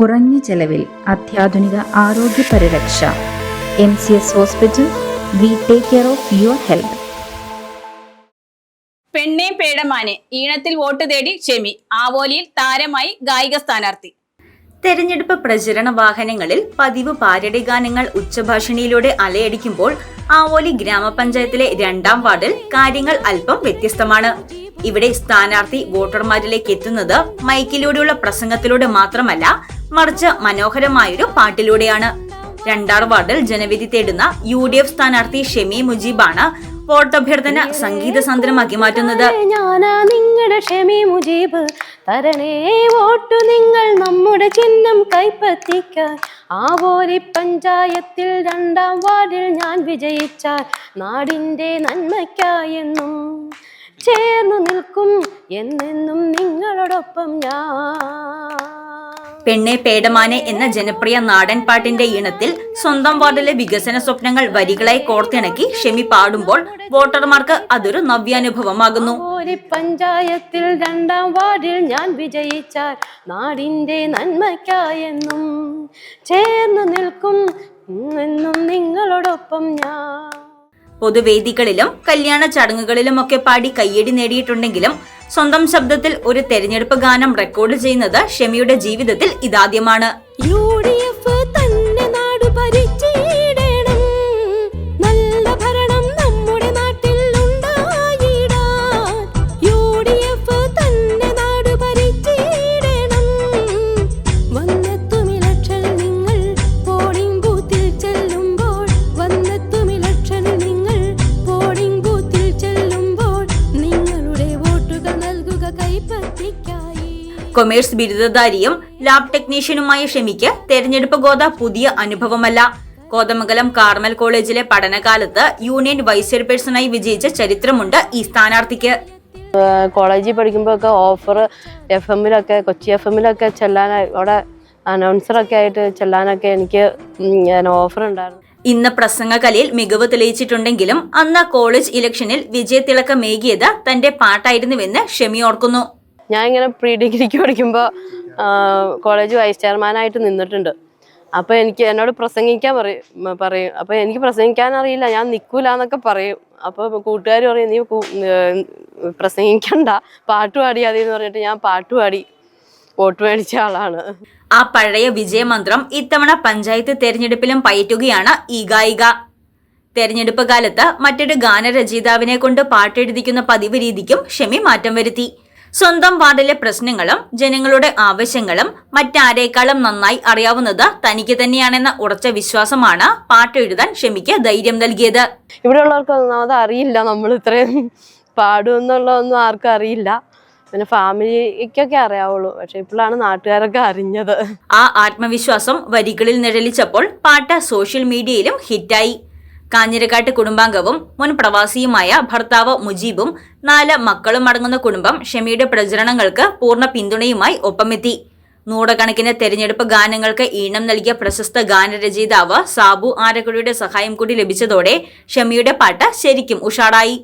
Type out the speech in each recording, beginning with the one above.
കുറഞ്ഞ ചെലവിൽ അത്യാധുനിക ആരോഗ്യ പരിരക്ഷ. M C S hospital we take care of your health. പെണ്ണേ പേടമാനെ ഈണത്തിൽ വോട്ട് തേടി ഷെമി ആവോലിയിൽ താരമായി ഗായിക സ്ഥാനാർത്ഥി. തെരഞ്ഞെടുപ്പ് പ്രചരണ വാഹനങ്ങളിൽ പതിവ് പാരടി ഗാനങ്ങൾ ഉച്ചഭാഷിണിയിലൂടെ അലയടിക്കുമ്പോൾ ആവോലി ഗ്രാമപഞ്ചായത്തിലെ രണ്ടാം വാർഡിൽ കാര്യങ്ങൾ അല്പം വ്യത്യസ്തമാണ്. ഇവിടെ സ്ഥാനാർത്ഥി വോട്ടർമാരിലേക്ക് എത്തുന്നത് മൈക്കിലൂടെയുള്ള പ്രസംഗത്തിലൂടെ മാത്രമല്ല മറിച്ച് മനോഹരമായൊരു പാട്ടിലൂടെയാണ്. രണ്ടാം വാർഡിൽ ജനവിധി തേടുന്ന യു ഡി എഫ് സ്ഥാനാർത്ഥി ഷെമി മുജീബാണ് വോട്ടഭ്യർത്ഥന സംഗീത സന്ദ്രമാക്കി മാറ്റുന്നത്. നിങ്ങളുടെ ക്ഷമി മുജീബ്. തരണേ വോട്ടു നിങ്ങൾ നമ്മുടെ ചിഹ്നം കൈപ്പറ്റിക്കാൻ. ആവോലി പഞ്ചായത്തിൽ രണ്ടാം വാർഡിൽ ഞാൻ വിജയിച്ചാൽ നാടിന്റെ നന്മയ്ക്കായെന്നും ചേർന്നു നിൽക്കും എന്നെന്നും നിങ്ങളോടൊപ്പം ഞാൻ. പെണ്ണെ പേടമാനെ എന്ന ജനപ്രിയ നാടൻ പാട്ടിന്റെ ഈണത്തിൽ സ്വന്തം വാർഡിലെ വികസന സ്വപ്നങ്ങൾ വരികളായി കോർത്തിണക്കി ഷെമി പാടുമ്പോൾ വോട്ടർമാർക്ക് അതൊരു നവ്യാനുഭവമാകുന്നു. പഞ്ചായത്തിൽ രണ്ടാം വാർഡിൽ ഞാൻ വിജയിച്ചാൽ നാടിന്റെ നന്മയ്ക്കായെന്നും പൊതുവേദികളിലും കല്യാണ ചടങ്ങുകളിലുമൊക്കെ പാടി കയ്യടി നേടിയിട്ടുണ്ടെങ്കിലും സ്വന്തം ശബ്ദത്തിൽ ഒരു തെരഞ്ഞെടുപ്പ് ഗാനം റെക്കോർഡ് ചെയ്യുന്നത് ഷെമിയുടെ ജീവിതത്തിൽ ഇതാദ്യമാണ്. യു കൊമേഴ്സ് ബിരുദധാരിയും ലാബ് ടെക്നീഷ്യനുമായ ഷമിക്ക് തെരഞ്ഞെടുപ്പ് ഗോത പുതിയ അനുഭവമല്ല. കോതമംഗലം കാർമൽ കോളേജിലെ പഠനകാലത്ത് യൂണിയൻ വൈസ് ചെയർപേഴ്സണായി വിജയിച്ച ചരിത്രമുണ്ട് ഈ സ്ഥാനാർത്ഥിക്ക്. കോളേജിൽ പഠിക്കുമ്പോഴൊക്കെ ഓഫർ എഫ് എമ്മിലൊക്കെ കൊച്ചി എഫ് എമ്മിലൊക്കെ ചെല്ലാനായി അവിടെ അനൗൺസറൊക്കെ ആയിട്ട് ചെല്ലാനൊക്കെ എനിക്ക് ഓഫർ ഉണ്ടായിരുന്നു. ഇന്ന് പ്രസംഗകലയിൽ മികവ് തെളിയിച്ചിട്ടുണ്ടെങ്കിലും അന്ന് കോളേജ് ഇലക്ഷനിൽ വിജയത്തിളക്കമേകിയത് തന്റെ പാട്ടായിരുന്നുവെന്ന് ഷെമി ഓർക്കുന്നു. ഞാൻ ഇങ്ങനെ പ്രീ ഡിഗ്രിക്ക് പഠിക്കുമ്പോൾ കോളേജ് വൈസ് ചെയർമാനായിട്ട് നിന്നിട്ടുണ്ട്. അപ്പോൾ എനിക്ക് എന്നോട് പ്രസംഗിക്കാൻ പറയും പറയും. അപ്പോൾ എനിക്ക് പ്രസംഗിക്കാൻ അറിയില്ല ഞാൻ നിൽക്കൂല എന്നൊക്കെ പറയും. അപ്പോൾ കൂട്ടുകാർ പറയും നീ പ്രസംഗിക്കണ്ട. പാട്ട് പാടി എന്ന് പറഞ്ഞിട്ട് ഞാൻ പാട്ട് പാടി വോട്ട് മേടിച്ച ആളാണ്. ആ പഴയ വിജയമന്ത്രം ഇത്തവണ പഞ്ചായത്ത് തെരഞ്ഞെടുപ്പിലും പയറ്റുകയാണ് ഈ ഗായിക. തെരഞ്ഞെടുപ്പ് കാലത്ത് മറ്റൊരു ഗാനരചയിതാവിനെ കൊണ്ട് പാട്ടെഴുതിക്കുന്ന പതിവ് രീതിക്കും ഷെമി മാറ്റം വരുത്തി. സ്വന്തം വാർഡിലെ പ്രശ്നങ്ങളും ജനങ്ങളുടെ ആവശ്യങ്ങളും മറ്റാരേക്കാളും നന്നായി അറിയാവുന്നത് തനിക്ക് തന്നെയാണെന്ന ഉറച്ച വിശ്വാസമാണ് പാട്ട് എഴുതാൻ ഷമിക്ക് ധൈര്യം നൽകിയത്. ഇവിടെയുള്ളവർക്ക് ഒന്നാമത് അറിയില്ല. നമ്മൾ ഇത്രയും പാടുമെന്നുള്ളതൊന്നും ആർക്കും അറിയില്ല. പിന്നെ ഫാമിലിക്കൊക്കെ അറിയാവുള്ളൂ. പക്ഷെ ഇപ്പോഴാണ് നാട്ടുകാരൊക്കെ അറിഞ്ഞത്. ആ ആത്മവിശ്വാസം വരികളിൽ നിഴലിച്ചപ്പോൾ പാട്ട് സോഷ്യൽ മീഡിയയിലും ഹിറ്റായി. കാഞ്ഞിരക്കാട്ട് കുടുംബാംഗവും മുൻ പ്രവാസിയുമായ ഭർത്താവ് മുജീബും നാല് മക്കളും അടങ്ങുന്ന കുടുംബം ഷമിയുടെ പ്രചരണങ്ങൾക്ക് പൂർണ പിന്തുണയുമായി ഒപ്പമെത്തി. നൂറുകണക്കിന് തെരഞ്ഞെടുപ്പ് ഗാനങ്ങൾക്ക് ഈണം നൽകിയ പ്രശസ്ത ഗാനരചയിതാവ് സാബു ആരക്കുടിയുടെ സഹായം കൂടി ലഭിച്ചതോടെ ഷമിയുടെ പാട്ട് ശരിക്കും ഉഷാറായി.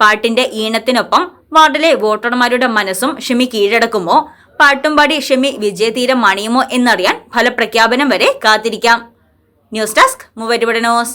പാട്ടിന്റെ ഈണത്തിനൊപ്പം വാർഡിലെ വോട്ടർമാരുടെ മനസ്സും ഷമി കീഴടക്കുമോ? പാട്ടും പാടി ഷമി വിജയതീരം മണിയുമോ എന്നറിയാൻ ഫലപ്രഖ്യാപനം വരെ കാത്തിരിക്കാം. ന്യൂസ് ഡെസ്ക് മൂവരുവിടെ ന്യൂസ്.